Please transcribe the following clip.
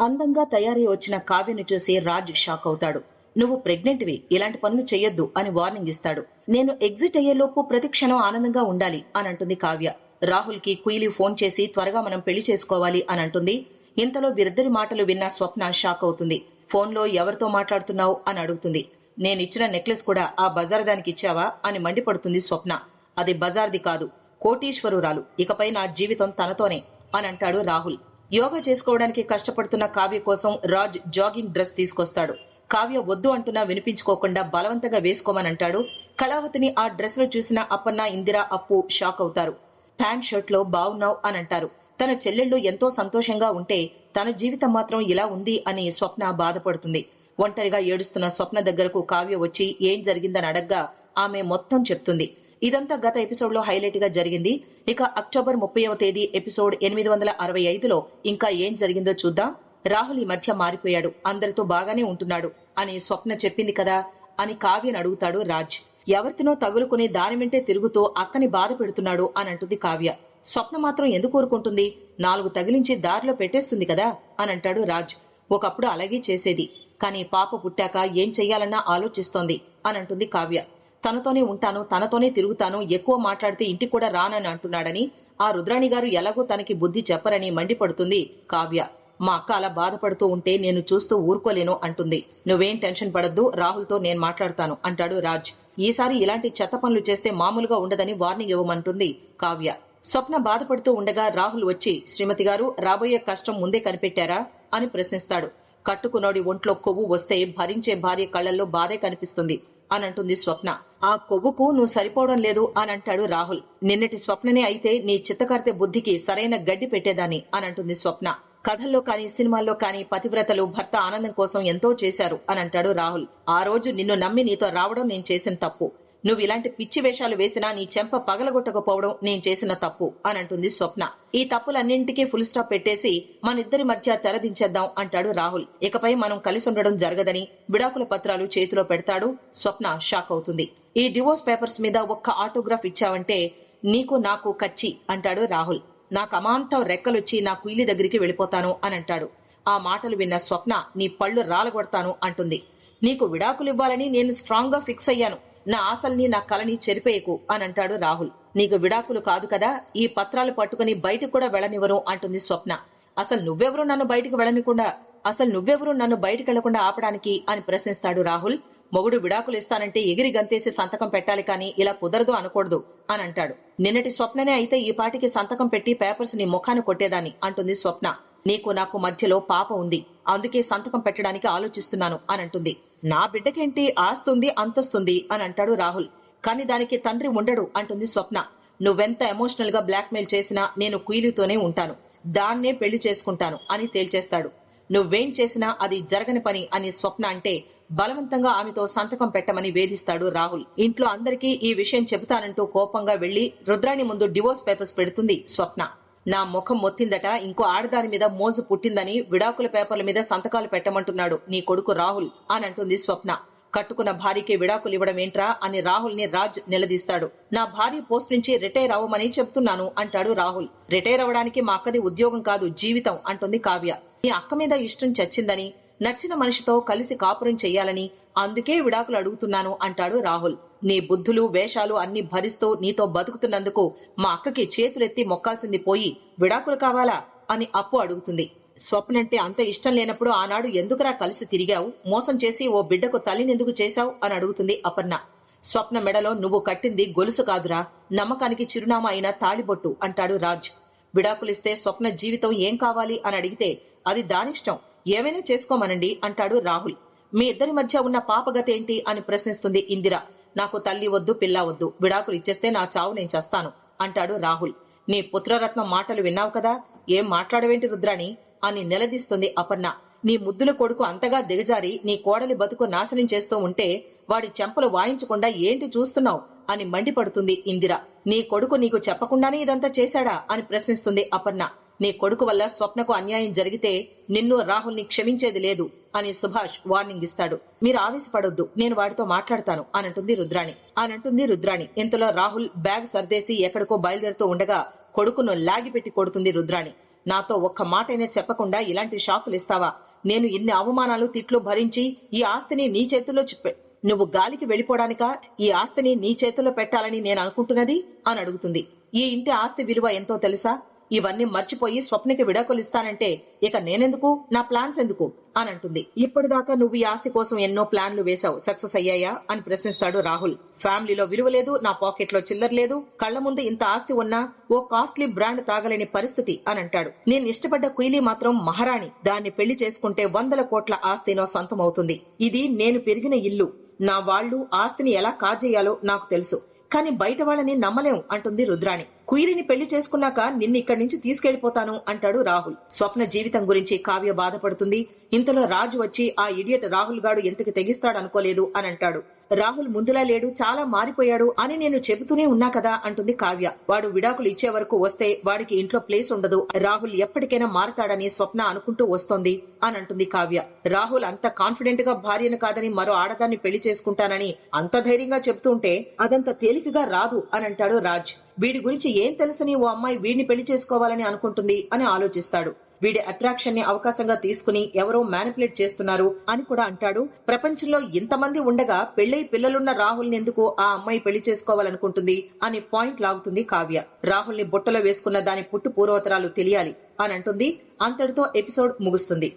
అందంగా తయారై వచ్చిన కావ్యను చూసి రాజ్ షాక్ అవుతాడు. నువ్వు ప్రెగ్నెంట్వి ఇలాంటి పనులు చెయ్యొద్దు అని వార్నింగ్ ఇస్తాడు. నేను ఎగ్జిట్ అయ్యేలోపు ప్రతి క్షణం ఆనందంగా ఉండాలి అని అంటుంది కావ్య. రాహుల్కి కుయిలి ఫోన్ చేసి త్వరగా మనం పెళ్ళి చేసుకోవాలి అని అంటుంది. ఇంతలో వీరిద్దరి మాటలు విన్న స్వప్న షాక్ అవుతుంది. ఫోన్లో ఎవరితో మాట్లాడుతున్నావు అని అడుగుతుంది. నేనిచ్చిన నెక్లెస్ కూడా ఆ బజార్ దానికి ఇచ్చావా అని మండిపడుతుంది స్వప్న. అది బజార్ది కాదు కోటీశ్వరురాలు. ఇకపై నా జీవితం తనతోనే అని అంటాడు రాహుల్. యోగా చేసుకోవడానికి కష్టపడుతున్న కావ్య కోసం రాజ్ జాగింగ్ డ్రెస్ తీసుకొస్తాడు. కావ్య వద్దు అంటున్నా వినిపించుకోకుండా బలవంతంగా వేసుకోమని అంటాడు. కళావతిని ఆ డ్రెస్లో చూసిన అప్పన్న ఇందిరా అప్పు షాక్ అవుతారు. ప్యాంట్ షర్ట్లో బావున్నావు అని అంటారు. తన చెల్లెళ్ళు ఎంతో సంతోషంగా ఉంటే తన జీవితం మాత్రం ఇలా ఉంది అని స్వప్న బాధపడుతుంది. ఒంటరిగా ఏడుస్తున్న స్వప్న దగ్గరకు కావ్య వచ్చి ఏం జరిగిందని అడగ్గా? ఆమె మొత్తం చెప్తుంది. ఇదంతా గత ఎపిసోడ్లో హైలైట్గా జరిగింది. ఇక అక్టోబర్ ముప్పైవ తేదీ ఎపిసోడ్ ఎనిమిది వందల అరవై ఐదులో ఇంకా ఏం జరిగిందో చూద్దాం. రాహుల్ ఈ మధ్య మారిపోయాడు. అందరితో బాగానే ఉంటున్నాడు అని స్వప్న చెప్పింది కదా అని కావ్యను అడుగుతాడు రాజ్. ఎవరితోనో తగులుకుని దాని వెంటే తిరుగుతూ అక్కని బాధ పెడుతున్నాడు అని అంటుంది కావ్య. స్వప్న మాత్రం ఎందుకు ఊరుకుంటుంది? నాలుగు తగిలించి దారిలో పెట్టేస్తుంది కదా అని అంటాడు రాజ్. ఒకప్పుడు అలాగే చేసేది. కానీ పాప పుట్టాక ఏం చెయ్యాలన్నా ఆలోచిస్తోంది అని అంటుంది కావ్య. తనతోనే ఉంటాను తనతోనే తిరుగుతాను ఎక్కువ మాట్లాడితే ఇంటికి కూడా రానని అంటున్నాడని ఆ రుద్రాణి గారు ఎలాగో తనకి బుద్ధి చెప్పరని మండిపడుతుంది కావ్య. మా అక్క అలా బాధపడుతూ ఉంటే నేను చూస్తూ ఊరుకోలేను అంటుంది. నువ్వేం టెన్షన్ పడద్దు రాహుల్తో నేను మాట్లాడతాను అంటాడు రాజ్. ఈసారి ఇలాంటి చెత్త పనులు చేస్తే మామూలుగా ఉండదని వార్నింగ్ ఇవ్వమంటుంది కావ్య. స్వప్న బాధపడుతూ ఉండగా రాహుల్ వచ్చి శ్రీమతి గారు రాబోయే కష్టం ముందే కనిపెట్టారా? అని ప్రశ్నిస్తాడు. కట్టుకునోడి ఒంట్లో కొవ్వు వస్తే భరించే భార్య కళ్ళల్లో బాధే కనిపిస్తుంది అని అంటుంది స్వప్న. ఆ కొవ్వుకు నువ్వు సరిపోవడం లేదు అని అంటాడు రాహుల్. నిన్నటి స్వప్ననే అయితే నీ చిత్తకర్తె బుద్ధికి సరైన గడ్డి పెట్టేదాన్ని అని అంటుంది స్వప్న. కథల్లో కానీ సినిమాల్లో కానీ పతివ్రతలు భర్త ఆనందం కోసం ఎంతో చేశారు అని అంటాడు రాహుల్. ఆ రోజు నిన్ను నమ్మి నీతో రావడం నేను చేసిన తప్పు. నువ్వు ఇలాంటి పిచ్చి వేషాలు వేసినా నీ చెంప పగలగొట్టకపోవడం నేను చేసిన తప్పు అని అంటుంది స్వప్న. ఈ తప్పులన్నింటికీ ఫుల్ స్టాప్ పెట్టేసి మన ఇద్దరి మధ్య తెరదించేద్దాం అంటాడు రాహుల్. ఇకపై మనం కలిసి ఉండడం జరగదని విడాకుల పత్రాలు చేతిలో పెడతాడు స్వప్న షాక్ అవుతుంది. ఈ డివోర్స్ పేపర్స్ మీద ఒక్క ఆటోగ్రాఫ్ ఇచ్చావంటే నీకు నాకు కచ్చి అంటాడు రాహుల్. నాకు అమాంతం రెక్కలొచ్చి నా కుయిలి దగ్గరికి వెళ్ళిపోతాను అని అంటాడు. ఆ మాటలు విన్న స్వప్న నీ పళ్ళు రాలగొడతాను అంటుంది. నీకు విడాకులు ఇవ్వాలని నేను స్ట్రాంగ్గా ఫిక్స్ అయ్యాను. నా ఆశల్ని నా కలని చెరిపేయకు అని అంటాడు రాహుల్. నీకు విడాకులు కాదు కదా ఈ పత్రాలు పట్టుకుని బయటకు కూడా వెళ్ళనివ్వరు అంటుంది స్వప్న. అసలు నువ్వెవరు నన్ను బయటకు వెళ్ళనికుండా అసలు నువ్వెవరు నన్ను బయటకు వెళ్ళకుండా ఆపడానికి అని ప్రశ్నిస్తాడు రాహుల్. మొగుడు విడాకులు ఇస్తానంటే ఎగిరి గంతేసి సంతకం పెట్టాలి కానీ ఇలా కుదరదు అనకూడదు అని అంటాడు. నిన్నటి స్వప్ననే అయితే ఈ పాటికి సంతకం పెట్టి పేపర్స్ నీ ముఖాన్ని కొట్టేదాన్ని అంటుంది స్వప్న. నీకు నాకు మధ్యలో పాప ఉంది. అందుకే సంతకం పెట్టడానికి ఆలోచిస్తున్నాను అని అంటుంది. నా బిడ్డకేంటి ఆస్తుంది అంతస్తుంది అని అంటాడు రాహుల్. కానీ దానికి తండ్రి ఉండడు అంటుంది స్వప్న. నువ్వెంత ఎమోషనల్గా బ్లాక్మెయిల్ చేసినా నేను కుయిలితోనే ఉంటాను. దాన్నే పెళ్ళి చేసుకుంటాను అని తేల్చేస్తాడు. నువ్వేం చేసినా అది జరగని పని అని స్వప్న అంటే బలవంతంగా ఆమెతో సంతకం పెట్టమని వేధిస్తాడు రాహుల్. ఇంట్లో అందరికీ ఈ విషయం చెబుతానంటూ కోపంగా వెళ్ళి రుద్రాణి ముందు డివోర్స్ పేపర్స్ పెడుతుంది స్వప్న. నా ముఖం మొత్తిందట. ఇంకో ఆడదాని మీద మోజు పుట్టిందని విడాకుల పేపర్ల మీద సంతకాలు పెట్టమంటున్నాడు. నీ కొడుకు రాహుల్ అని అంటుంది స్వప్న. కట్టుకున్న భార్యకి విడాకులు ఇవ్వడం ఏంట్రా అని రాహుల్ని రాజ్ నిలదీస్తాడు. నా భార్య పోస్ట్ నుంచి రిటైర్ అవ్వమని చెప్తున్నాను అంటాడు రాహుల్. రిటైర్ అవ్వడానికి మా అక్కది ఉద్యోగం కాదు జీవితం అంటుంది కావ్య. నీ అక్క మీద ఇష్టం చచ్చిందని నచ్చిన మనిషితో కలిసి కాపురం చెయ్యాలని అందుకే విడాకులు అడుగుతున్నాను అంటాడు రాహుల్. నీ బుద్ధులు వేషాలు అన్ని భరిస్తూ నీతో బతుకుతున్నందుకు మా అక్కకి చేతులెత్తి మొక్కాల్సింది పోయి విడాకులు కావాలా అని అప్పు అడుగుతుంది. స్వప్నంటే అంత ఇష్టం లేనప్పుడు ఆనాడు ఎందుకురా కలిసి తిరిగావు? మోసం చేసి ఓ బిడ్డకు తల్లినెందుకు చేశావు? అని అడుగుతుంది అపర్ణ. స్వప్న మెడలో నువ్వు కట్టింది గొలుసు కాదురా. నమ్మకానికి చిరునామా అయిన తాళిబొట్టు అంటాడు రాజ్. విడాకులిస్తే స్వప్న జీవితం ఏం కావాలి అని అడిగితే అది దానిష్టం. ఏమైనా చేసుకోమనండి అంటాడు రాహుల్. మీ ఇద్దరి మధ్య ఉన్న పాపగతేంటి అని ప్రశ్నిస్తుంది ఇందిర. నాకు తల్లి వద్దు పిల్ల వద్దు. విడాకులు ఇచ్చేస్తే నా చావు నేను చేస్తాను అంటాడు రాహుల్. నీ పుత్రరత్నం మాటలు విన్నావు కదా? ఏం మాట్లాడవేంటి రుద్రాణి? అని నిలదీస్తుంది అపర్ణ. నీ ముద్దుల కొడుకు అంతగా దిగజారి నీ కోడలి బతుకు నాశనం చేస్తూ ఉంటే వాడి చెంపలు వాయించకుండా ఏంటి చూస్తున్నావు? అని మండిపడుతుంది ఇందిర. నీ కొడుకు నీకు చెప్పకుండానే ఇదంతా చేశాడా? అని ప్రశ్నిస్తుంది అపర్ణ. నీ కొడుకు వల్ల స్వప్నకు అన్యాయం జరిగితే నిన్ను రాహుల్ని క్షమించేది లేదు అని సుభాష్ వార్నింగ్ ఇస్తాడు. మీరు ఆవేశపడొద్దు నేను వాడితో మాట్లాడతాను అనంటుంది రుద్రాణి. అనంటుంది రుద్రాణి. ఇంతలో రాహుల్ బ్యాగ్ సర్దేసి ఎక్కడికో బయలుదేరుతూ ఉండగా కొడుకును లాగిపెట్టి కొడుతుంది రుద్రాణి. నాతో ఒక్క మాటైనా చెప్పకుండా ఇలాంటి షాకులు ఇస్తావా? నేను ఇన్ని అవమానాలు తిట్లు భరించి ఈ ఆస్తిని నీ చేతుల్లో చెప్పే నువ్వు గాలికి వెళ్ళిపోవడానికా ఈ ఆస్తిని నీ చేతుల్లో పెట్టాలని నేను అనుకుంటున్నది? అని అడుగుతుంది. ఈ ఇంటి ఆస్తి విలువ ఎంతో తెలుసా? ఇవన్నీ మర్చిపోయి స్వప్నకి విడాకులు ఇస్తానంటే ఇక నేనెందుకు? నా ప్లాన్స్ ఎందుకు? అని అంటుంది ఇప్పటిదాకా నువ్వు ఈ ఆస్తి కోసం ఎన్నో ప్లాన్లు వేశావు. సక్సెస్ అయ్యాయా? అని ప్రశ్నిస్తాడు రాహుల్. ఫ్యామిలీలో విలువ లేదు నా పాకెట్లో చిల్లర లేదు కళ్ళ ముందు ఇంత ఆస్తి ఉన్నా ఓ కాస్ట్లీ బ్రాండ్ తాగలేని పరిస్థితి అని అంటాడు నేను ఇష్టపడ్డ కుయిలీ మాత్రం మహారాణి. దాన్ని పెళ్ళి చేసుకుంటే వందల కోట్ల ఆస్తినో సొంతం అవుతుంది ఇది నేను పెరిగిన ఇల్లు. నా వాళ్ళు ఆస్తిని ఎలా కాజేయాలో నాకు తెలుసు. కానీ బయట వాళ్ళని నమ్మలేం అంటుంది రుద్రాణి. కుయిరిని పెళ్ళి చేసుకున్నాక నిన్ను ఇక్కడి నుంచి తీసుకెళ్ళిపోతాను అంటాడు రాహుల్. స్వప్న జీవితం గురించి కావ్య బాధపడుతుంది. ఇంతలో రాజు వచ్చి ఆ ఇడియట్ రాహుల్ గాడు ఎంతకు తెగిస్తాడు అనుకోలేదు అని అంటాడు. రాహుల్ ముందులా లేడు చాలా మారిపోయాడు అని నేను చెబుతూనే ఉన్నా కదా అంటుంది కావ్య. వాడు విడాకులు ఇచ్చే వరకు వస్తే వాడికి ఇంట్లో ప్లేస్ ఉండదు. రాహుల్ ఎప్పటికైనా మారతాడని స్వప్న అనుకుంటూ వస్తోంది అని అంటుంది కావ్య. రాహుల్ అంత కాన్ఫిడెంట్గా భార్యను కాదని మరో ఆడదాన్ని పెళ్ళి చేసుకుంటానని అంత ధైర్యంగా చెప్తుంటే అదంత తేలికగా రాదు అని అంటాడు రాజ్. వీడి గురించి ఏం తెలుసని ఓ అమ్మాయి వీడిని పెళ్ళి చేసుకోవాలని అనుకుంటుంది అని ఆలోచిస్తాడు. వీడి అట్రాక్షన్ని అవకాశంగా తీసుకుని ఎవరో మ్యానిపులేట్ చేస్తున్నారు అని కూడా అంటాడు. ప్రపంచంలో ఇంతమంది ఉండగా పెళ్ళై పిల్లలున్న రాహుల్ ఎందుకు ఆ అమ్మాయి పెళ్ళి చేసుకోవాలనుకుంటుంది అని పాయింట్ లాగుతుంది కావ్య. రాహుల్ని బుట్టలో వేసుకున్న దాని పుట్టు పూర్వతరాలు తెలియాలి అని అంటుంది. అంతటితో ఎపిసోడ్ ముగుస్తుంది.